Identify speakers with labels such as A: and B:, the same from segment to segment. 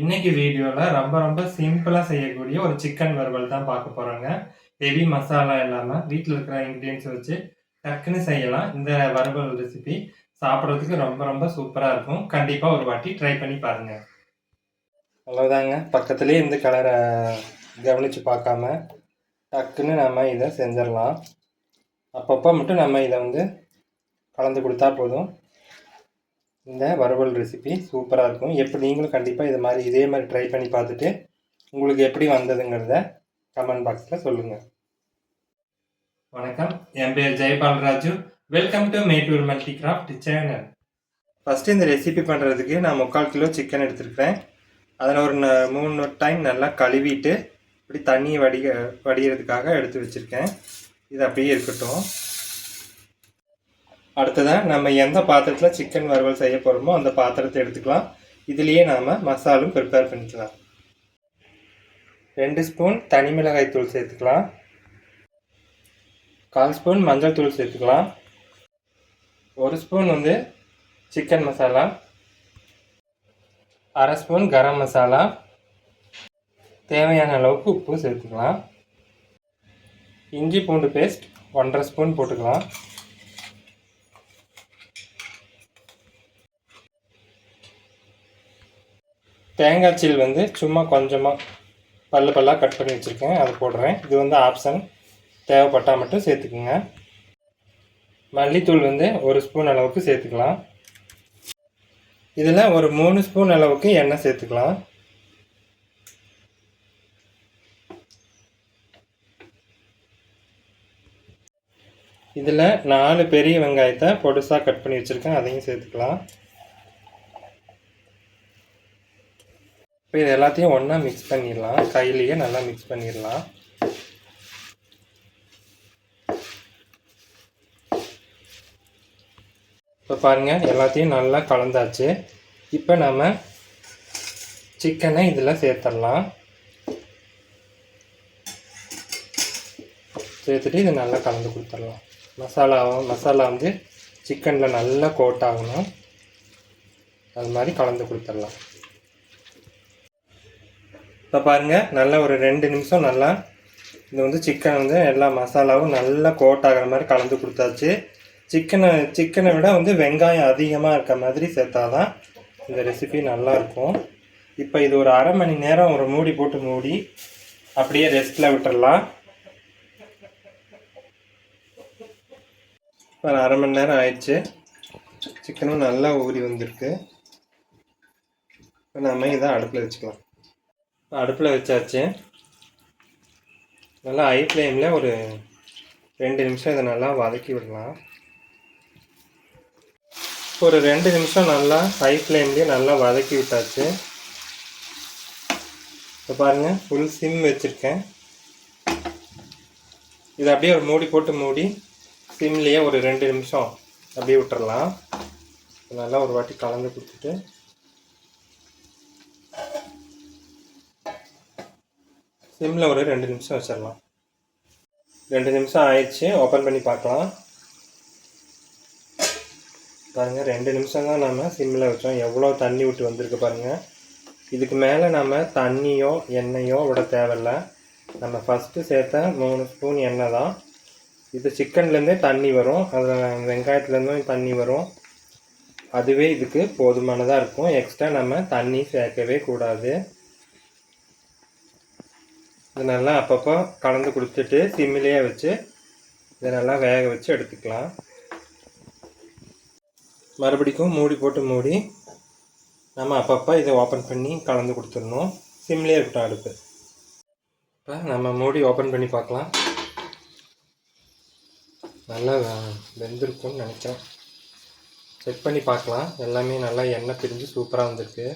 A: இன்னைக்கு வீடியோவில் ரொம்ப ரொம்ப சிம்பிளாக செய்யக்கூடிய ஒரு சிக்கன் வறுவல் தான் பார்க்க போகிறோங்க ஹெவி மசாலா இல்லாமல் வீட்டில் இருக்கிற இன்க்ரீடியன்ஸ் வச்சு டக்குன்னு செய்யலாம். இந்த வறுவல் ரெசிபி சாப்பிட்றதுக்கு ரொம்ப ரொம்ப சூப்பராக இருக்கும். கண்டிப்பாக ஒரு வாட்டி ட்ரை பண்ணி பாருங்கள் அவ்வளோதாங்க பக்கத்துலேயே இந்த கலரை கவனித்து பார்க்காம டக்குன்னு நம்ம இதை செஞ்சிடலாம். அப்பப்போ மட்டும் நம்ம இதை வந்து கலந்து கொடுத்தா போதும். இந்த வறுவல் ரெசிபி சூப்பராக இருக்கும். எப்படி நீங்களும் கண்டிப்பாக இது மாதிரி இதே மாதிரி ட்ரை பண்ணி பார்த்துட்டு உங்களுக்கு எப்படி வந்ததுங்கிறத கமெண்ட் பாக்ஸில் சொல்லுங்கள் வணக்கம். என் பேர் Jayapal Raju welcome to Mettur multi craft channel first இந்த ரெசிபி பண்ணுறதுக்கு நான் முக்கால் கிலோ சிக்கன் எடுத்துருக்கிறேன். அதில் ஒரு ந- மூணு டைம் நல்லா கழுவிட்டு இப்படி தண்ணியை வடிக வடிகிறதுக்காக எடுத்து வச்சுருக்கேன். இது அப்படியே இருக்கட்டும். அடுத்ததாக நம்ம எந்த பாத்திரத்தில் சிக்கன் வறுவல் செய்ய போகிறோமோ அந்த பாத்திரத்தை எடுத்துக்கலாம். இதுலேயே நாம் மசாலும் ப்ரிப்பேர் பண்ணிக்கலாம். ரெண்டு ஸ்பூன் தனி மிளகாய் தூள் சேர்த்துக்கலாம். கால் ஸ்பூன் மஞ்சள் தூள் சேர்த்துக்கலாம். ஒரு ஸ்பூன் வந்து சிக்கன் மசாலா அரை ஸ்பூன் கரம் மசாலா தேவையான அளவுக்கு உப்பு சேர்த்துக்கலாம். இஞ்சி பூண்டு பேஸ்ட் ஒன்றரை ஸ்பூன் போட்டுக்கலாம். தேங்காய் சீல் வந்து சும்மா கொஞ்சமாக பல்லு பல்லாக கட் பண்ணி வச்சுருக்கேன். அதை போடுறேன். இது வந்து ஆப்ஷன். தேவைப்பட்டால் மட்டும் சேர்த்துக்குங்க. மல்லித்தூள் வந்து ஒரு ஸ்பூன் அளவுக்கு சேர்த்துக்கலாம். இதில் ஒரு மூணு ஸ்பூன் அளவுக்கு எண்ணெய் சேர்த்துக்கலாம். இதில் நாலு பெரிய வெங்காயத்தை பொடுசாக கட் பண்ணி வச்சுருக்கேன். அதையும் சேர்த்துக்கலாம். இப்போ இது எல்லாத்தையும் ஒன்றா மிக்ஸ் பண்ணிடலாம். கையிலேயே நல்லா மிக்ஸ் பண்ணிடலாம். இப்போ பாருங்கள் எல்லாத்தையும் நல்லா கலந்தாச்சு. இப்போ நம்ம சிக்கனை இதில் சேர்த்துடலாம். சேர்த்துட்டு இதை நல்லா கலந்து கொடுத்துடலாம். மசாலாவும் மசாலா வந்து சிக்கனில் நல்லா கோட் ஆகணும். அது மாதிரி கலந்து கொடுத்துடலாம். இப்போ பாருங்கள் நல்லா ஒரு ரெண்டு நிமிஷம் நல்லா இது வந்து சிக்கன் வந்து எல்லா மசாலாவும் நல்லா கோட் ஆகிற மாதிரி கலந்து கொடுத்தாச்சு. சிக்கனை சிக்கனை விட வந்து வெங்காயம் அதிகமாக இருக்க மாதிரி சேர்த்தாதான் இந்த ரெசிபி நல்லா இருக்கும் இப்போ இது ஒரு அரை மணி நேரம் ஒரு மூடி போட்டு மூடி அப்படியே ரெஸ்ட்டில் விட்டுறலாம். இப்போ ஒரு அரை மணி நேரம் ஆயிடுச்சு. சிக்கனும் நல்லா ஊறி வந்திருக்கு. இப்போ நம்ம இதை அடுப்பில் வச்சுக்கலாம். அடுப்பில் வச்சாச்சு. நல்லா ஹை ஃப்ளேமில் ஒரு ரெண்டு நிமிஷம் இதை நல்லா வதக்கி விடலாம். ஒரு ரெண்டு நிமிஷம் நல்லா ஹை ஃப்ளேம்லேயே நல்லா வதக்கி விட்டாச்சு. இப்போ பாருங்கள் ஃபுல் சிம் வச்சுருக்கேன். இதை அப்படியே ஒரு மூடி போட்டு மூடி சிம்லேயே ஒரு ரெண்டு நிமிஷம் அப்படியே விட்டுறலாம். நல்லா ஒரு வாட்டி கலந்து கொடுத்துட்டு. சிம்மில் ஒரு ரெண்டு நிமிஷம் வச்சிடலாம். ரெண்டு நிமிஷம் ஆயிடுச்சு. ஓப்பன் பண்ணி பார்க்கலாம். பாருங்கள் ரெண்டு நிமிஷம் தான் நம்ம சிம்மில் வச்சோம். எவ்வளோ தண்ணி விட்டு வந்திருக்கு பாருங்கள் இதுக்கு மேலே நம்ம தண்ணியோ எண்ணெயோ விட தேவையில்ல. நம்ம ஃபஸ்ட்டு சேர்த்த மூணு ஸ்பூன் எண்ணெய் தான். இது சிக்கன்லேருந்தே தண்ணி வரும். அதில் வெங்காயத்துலேருந்தும் தண்ணி வரும். அதுவே இதுக்கு போதுமானதாக இருக்கும். எக்ஸ்ட்ரா நம்ம தண்ணி சேர்க்கவே கூடாது. இது நல்லா அப்பப்போ கலந்து கொடுத்துட்டு சிம்மிலேயே வச்சு இதை நல்லா வேக வச்சு எடுத்துக்கலாம். மறுபடிக்கும் மூடி போட்டு மூடி நம்ம அப்பப்போ இதை ஓப்பன் பண்ணி கலந்து கொடுத்துடணும் சிம்லேயே இருக்கட்டும் அடுப்பு. இப்போ நம்ம மூடி ஓப்பன் பண்ணி பார்க்கலாம். நல்லா வெந்திருக்கும்னு நினைக்கிறேன். செக் பண்ணி பார்க்கலாம். எல்லாமே நல்லா எண்ணெய் பிரிஞ்சு சூப்பராக வந்திருக்கு.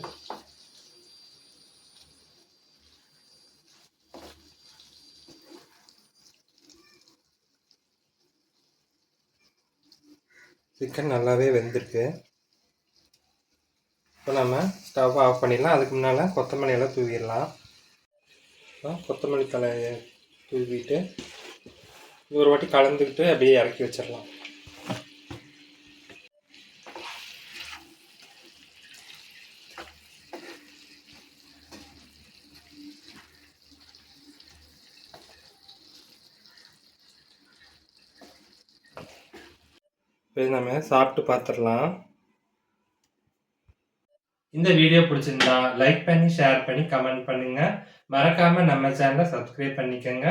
A: சிக்கன் நல்லாவே வெந்திருக்கு. இப்போ நம்ம ஸ்டவ் ஆஃப் பண்ணிடலாம். அதுக்கு முன்னால் கொத்தமல்லி எல்லாம் தூவிடலாம். கொத்தமல்லி தலையை தூவிட்டு ஒரு வாட்டி கலந்துக்கிட்டு அப்படியே இறக்கி வச்சிடலாம். இது நம்ம சாப்பிட்டு பார்த்துடலாம். இந்த வீடியோ பிடிச்சிருந்தா லைக் பண்ணி ஷேர் பண்ணி கமெண்ட் பண்ணுங்க. மறக்காம நம்ம சேனலை சப்ஸ்கிரைப் பண்ணிக்கோங்க.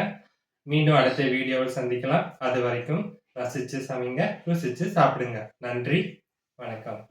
A: மீண்டும் அடுத்த வீடியோவில் சந்திக்கலாம். அது வரைக்கும் ரசிச்சு சமைங்க ருசிச்சு சாப்பிடுங்க. நன்றி வணக்கம்.